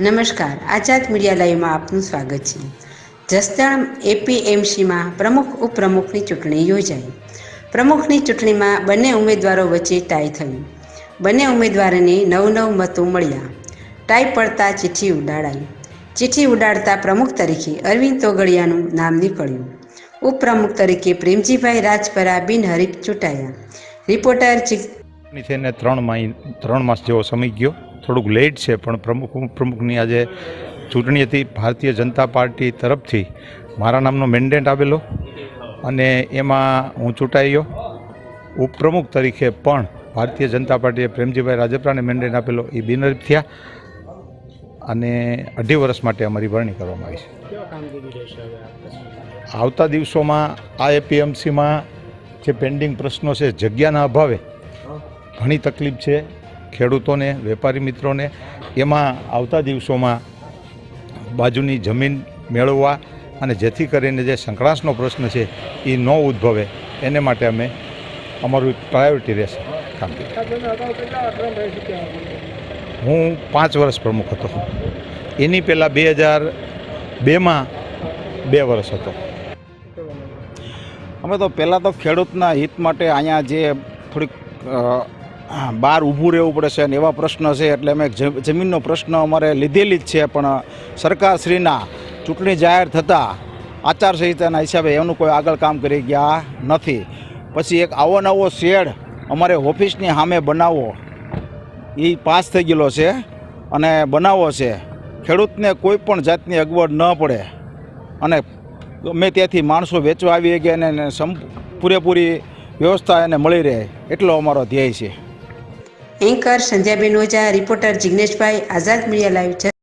નમસ્કાર. આઝાદ મીડિયા લાઈવમાં આપનું સ્વાગત છે. જસદણ એપીએમસીમાં પ્રમુખ ઉપપ્રમુખની ચૂંટણી યોજાઈ. પ્રમુખની ચૂંટણીમાં બંને ઉમેદવારો વચ્ચે ટાઈ થયું બંને ઉમેદવારોને નવ નવ મતો મળ્યા. ટાઈ પડતા ચિઠ્ઠી ઉડાડાઈ. ચિઠ્ઠી ઉડાડતા પ્રમુખ તરીકે અરવિંદ તોગડિયાનું નામ નીકળ્યું. ઉપપ્રમુખ તરીકે પ્રેમજીભાઈ રાજપરા બિનહરીફ ચૂંટાયા. રિપોર્ટર ત્રણ માસ જેવો સમય ગયો. થોડુંક લેટ છે પણ પ્રમુખ ઉપપ્રમુખની આજે ચૂંટણી હતી. ભારતીય જનતા પાર્ટી તરફથી મારા નામનો મેન્ડેટ આવેલો અને એમાં હું ચૂંટાઈ ગયો. ઉપપ્રમુખ તરીકે પણ ભારતીય જનતા પાર્ટીએ પ્રેમજીભાઈ રાજપરાને મેન્ડેટ આપેલો એ બિનરીફ થયા અને અઢી વર્ષ માટે અમારી વરણી કરવામાં આવી છે? આવતા દિવસોમાં આ એપીએમસીમાં જે પેન્ડિંગ પ્રશ્નો છે જગ્યાના અભાવે ઘણી તકલીફ છે. ખેડૂતોને, વેપારી મિત્રોને એમાં આવતા દિવસોમાં બાજુની જમીન મેળવવા અને જેથી કરીને જે સંકળાશનો પ્રશ્ન છે એ ન ઉદ્ભવે, એને માટે અમે અમારું પ્રાયોરિટી રહેશે કામગીરી હું પાંચ વર્ષ પ્રમુખ હતો. એની પહેલાં બે હજાર બેમાં બે વર્ષ હતો. અમે તો પહેલાં તો ખેડૂતના હિત માટે અહીંયા જે થોડીક બહાર ઊભું રહેવું પડે છે અને એવા પ્રશ્ન છે એટલે અમે જમીનનો પ્રશ્ન અમારે લીધેલી જ છે, પણ સરકારશ્રીના ચૂંટણી જાહેર થતાં આચારસંહિતાના હિસાબે એનું કોઈ આગળ કામ કરી ગયા નથી. પછી એક આવો નવો શેડ અમારે ઓફિસની સામે બનાવવો એ પાસ થઈ ગયેલો છે અને બનાવવો છે. ખેડૂતને કોઈ પણ જાતની અગવડ ન પડે. અને ગમે ત્યાંથી માણસો વેચવા આવી ગયા અને પૂરેપૂરી વ્યવસ્થા એને મળી રહે, એટલો અમારો ધ્યેય છે. એન્કર સંધ્યાબેન ઓઝા રિપોર્ટર જિગ્નેશભાઈ આઝાદ મીડિયા લાઈવ